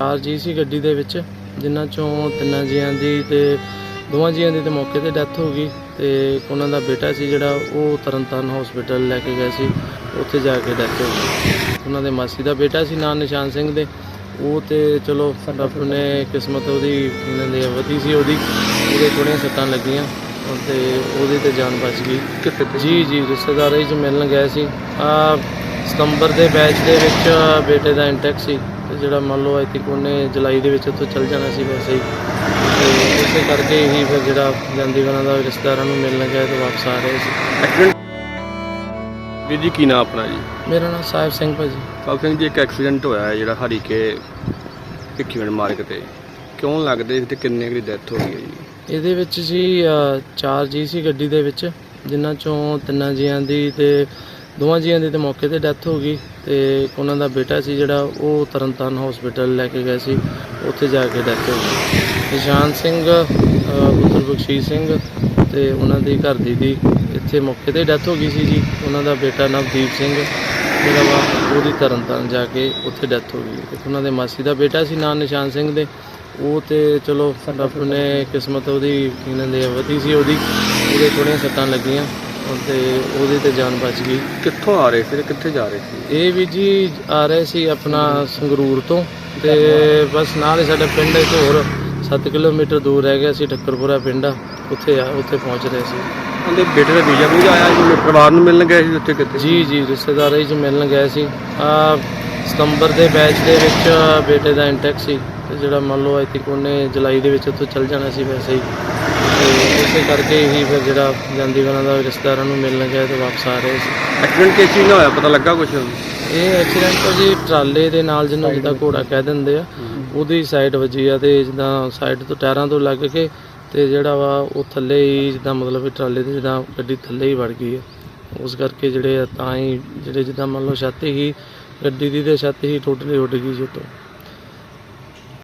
ਚਾਰ ਜੀ ਸੀ ਗੱਡੀ ਦੇ ਵਿੱਚ ਜਿਨ੍ਹਾਂ ਚੋਂ ਤਿੰਨਾਂ ਜੀਆਂ ਦੀ ਤੇ ਦੋਵਾਂ ਜੀਆਂ ਦੀ ਤੇ ਮੌਕੇ ਤੇ ਡੈਥ ਹੋ ਗਈ ਤੇ ਉਹਨਾਂ ਦਾ ਬੇਟਾ ਸੀ ਜਿਹੜਾ ਉਹ ਤਰਨਤਾਰਨ ਹਸਪੀਟਲ ਲੈ ਕੇ ਗਏ ਸੀ ਉੱਥੇ ਜਾ ਕੇ ਡੈਥ ਹੋ ਗਈ। ਉਹਨਾਂ ਦੇ ਮਾਸੀ ਦਾ ਬੇਟਾ ਸੀ ਨਾਂ ਨਿਸ਼ਾਨ ਸਿੰਘ ਦੇ ਉਹ ਤੇ ਚਲੋ ਰੱਬ ਨੇ ਕਿਸਮਤ ਉਹਦੀ ਇਹਨਾਂ ਦੇ ਵਧੀ ਸੀ ਉਹਦੀ ਉਹਦੇ ਥੋੜ੍ਹੀਆਂ ਸੱਟਾਂ ਲੱਗੀਆਂ ਤੇ ਉਹਦੀ ਤੇ ਜਾਨ ਬਚ ਗਈ? ਜੀ ਜੀ ਰਿਸ਼ਤੇਦਾਰਾਂ 'ਚ ਮਿਲਣ ਗਏ ਸੀ। ਆ ਸਤੰਬਰ ਦੇ ਬੈਚ ਦੇ ਵਿੱਚ ਬੇਟੇ ਦਾ ਇੰਟੈਕ ਸੀ। ਤੇ ਜਿਹੜਾ ਮੰਨ ਲਓ ਆਈ ਥਿੰਕ ਉਹਨੇ ਜੁਲਾਈ ਦੇ ਵਿੱਚ ਉੱਥੋਂ ਚੱਲ ਜਾਣਾ ਸੀ ਵੈਸੇ ਹੀ ਤੇ ਉਸੇ ਕਰਕੇ ਹੀ ਫਿਰ ਜਿਹੜਾ ਜਾਂਦੀ ਵਾਲਾ ਦਾ ਰਿਸ਼ਤੇਦਾਰਾਂ ਨੂੰ ਮਿਲਣ ਗਏ ਤੇ ਵਾਪਸ ਆ ਰਹੇ ਸੀ। ਐਕਸੀਡੈਂਟ ਵੀਰ ਜੀ ਕੀ ਨਾਮ ਆਪਣਾ ਜੀ? ਮੇਰਾ ਨਾਮ ਸਾਹਿਬ ਸਿੰਘ ਭਾਜੀ। ਸਾਹਿਬ ਸਿੰਘ ਜੀ ਇੱਕ ਐਕਸੀਡੈਂਟ ਹੋਇਆ ਹੈ ਜਿਹੜਾ ਹਰੀਕੇ ਭਿੱਖੀਵਿੰਡ ਮਾਰਗ ਤੇ। ਕਿਉਂ ਲੱਗਦੇ ਤੇ ਕਿੰਨੇ ਕੁ ਦੀ ਡੈਥ ਹੋ ਗਈ ਹੈ ਜੀ? ਇਹਦੇ ਵਿੱਚ ਜੀ ਅ, ਚਾਰ ਜੀ ਸੀ ਗੱਡੀ ਦੇ ਵਿੱਚ ਜਿਨ੍ਹਾਂ ਚੋਂ ਤਿੰਨਾਂ ਜੀਆਂ ਦੀ ਤੇ ਦੋਵਾਂ ਜੀਆਂ ਦੀ ਤੇ ਮੌਕੇ ਤੇ ਡੈਥ ਹੋ ਗਈ ਤੇ ਉਹਨਾਂ ਦਾ ਬੇਟਾ ਸੀ ਜਿਹੜਾ ਉਹ ਤਰਨਤਾਰਨ ਹਸਪੀਟਲ ਲੈ ਕੇ ਗਏ ਸੀ ਉੱਥੇ ਜਾ ਕੇ ਡੈਥ ਹੋ ਗਈ। ਨਿਸ਼ਾਨ ਸਿੰਘ ਪੁੱਤਰ ਬਖਸ਼ੀਸ਼ ਸਿੰਘ ਤੇ ਉਹਨਾਂ ਦੀ ਘਰ ਦੀ ਦੀ ਇੱਥੇ ਮੌਕੇ ਤੇ ਡੈਥ ਹੋ ਗਈ ਸੀ ਜੀ। ਉਹਨਾਂ ਦਾ ਬੇਟਾ ਨਵਦੀਪ ਸਿੰਘ ਜਿਹੜਾ ਵਾ ਉਹਦੀ ਤਰਨਤਾਰਨ ਜਾ ਕੇ ਉੱਥੇ ਡੈਥ ਹੋ ਗਈ। ਉਹਨਾਂ ਦੇ ਮਾਸੀ ਦਾ ਬੇਟਾ ਸੀ ਨਾਂ ਨਿਸ਼ਾਨ ਸਿੰਘ ਦੇ। ਉਹ ਤੇ ਚਲੋ ਰੱਬ ਨੇ ਕਿਸਮਤ ਉਹਦੀ ਇਹਨਾਂ ਦੇ ਵਧੀ ਸੀ ਉਹਦੀ। ਉਹਦੇ ਥੋੜ੍ਹੀਆਂ ਸੱਟਾਂ ਲੱਗੀਆਂ। ਤੇ ਉਹਦੀ ਤੇ ਜਾਨ ਬਚ ਗਈ। ਕਿੱਥੋਂ ਆ ਰਹੇ ਸੀ ਤੇ ਕਿੱਥੇ ਜਾ ਰਹੇ ਸੀ? ਇਹ ਵੀ ਜੀ ਆ ਰਹੇ ਸੀ ਆਪਣਾ ਸੰਗਰੂਰ ਤੋਂ ਤੇ ਬਸ ਨਾਲ ਹੀ ਸਾਡਾ ਪਿੰਡ ਇੱਕ ਹੋਰ 7 ਕਿਲੋਮੀਟਰ ਦੂਰ ਰਹਿ ਗਿਆ ਸੀ ਠੱਕਰਪੁਰਾ ਪਿੰਡ ਆ। ਉੱਥੇ ਆ ਉੱਥੇ ਪਹੁੰਚ ਰਹੇ ਸੀ। ਉਹਦੇ ਬੇਟੇ ਦਾ ਵੀਜ਼ਾ ਵੀ ਆਇਆ ਜੀ ਪਰਿਵਾਰ ਨੂੰ ਮਿਲਣ ਗਏ ਸੀ ਉੱਥੇ ਕਿਤੇ? ਜੀ ਜੀ ਰਿਸ਼ਤੇਦਾਰਾਂ 'ਚ ਮਿਲਣ ਗਏ ਸੀ। ਆ ਸਤੰਬਰ ਦੇ ਬੈਚ ਦੇ ਵਿੱਚ ਬੇਟੇ ਦਾ ਇੰਟੈਕ ਸੀ ਤੇ ਜਿਹੜਾ ਮੰਨ ਲਓ ਆਈ ਥਿੰਕ ਉਹਨੇ ਜੁਲਾਈ ਦੇ ਵਿੱਚ ਉੱਥੋਂ ਚੱਲ ਜਾਣਾ ਸੀ ਵੈਸੇ ਹੀ। ਤੇ ਉਸੇ ਕਰਕੇ ਹੀ ਫਿਰ ਜਿਹੜਾ ਜਾਂਦੀ ਵਾਲਾ ਦਾ ਰਿਸ਼ਤੇਦਾਰਾਂ ਨੂੰ ਮਿਲਣ ਗਏ ਤੇ ਵਾਪਸ ਆ ਰਹੇ ਸੀ। ਐਕਸੀਡੈਂਟ ਕਿਸ ਚੀਜ਼ ਨਾਲ ਹੋਇਆ? ਪਤਾ ਲੱਗਾ ਕੁਛ? ਇਹ ਐਕਸੀਡੈਂਟ ਤਾਂ ਜੀ ਟਰਾਲੇ ਦੇ ਨਾਲ ਜਿਹਨੂੰ ਜਿੱਦਾਂ ਘੋੜਾ ਕਹਿ ਦਿੰਦੇ ਆ ਉਹਦੀ ਸਾਈਡ ਵੱਜੀ ਆ ਤੇ ਜਿੱਦਾਂ ਸਾਈਡ ਤੋਂ ਟਾਇਰਾਂ ਤੋਂ ਲੱਗ ਕੇ ਤੇ ਜਿਹੜਾ ਵਾ ਉਹ ਥੱਲੇ ਹੀ ਜਿੱਦਾਂ ਮਤਲਬ ਵੀ ਟਰਾਲੇ ਦੇ ਜਿੱਦਾਂ ਗੱਡੀ ਥੱਲੇ ਹੀ ਵੜ ਗਈ ਹੈ ਉਸ ਕਰਕੇ ਜਿਹੜੇ ਆ ਤਾਂ ਹੀ ਜਿਹੜੇ ਜਿੱਦਾਂ ਮੰਨ ਲਓ ਛੱਤ ਹੀ ਗੱਡੀ ਦੀ ਤੇ ਛੱਤ ਹੀ ਟੋਟਲੀ ਉੱਡ ਗਈ ਜੀ ਉੱਤੋਂ।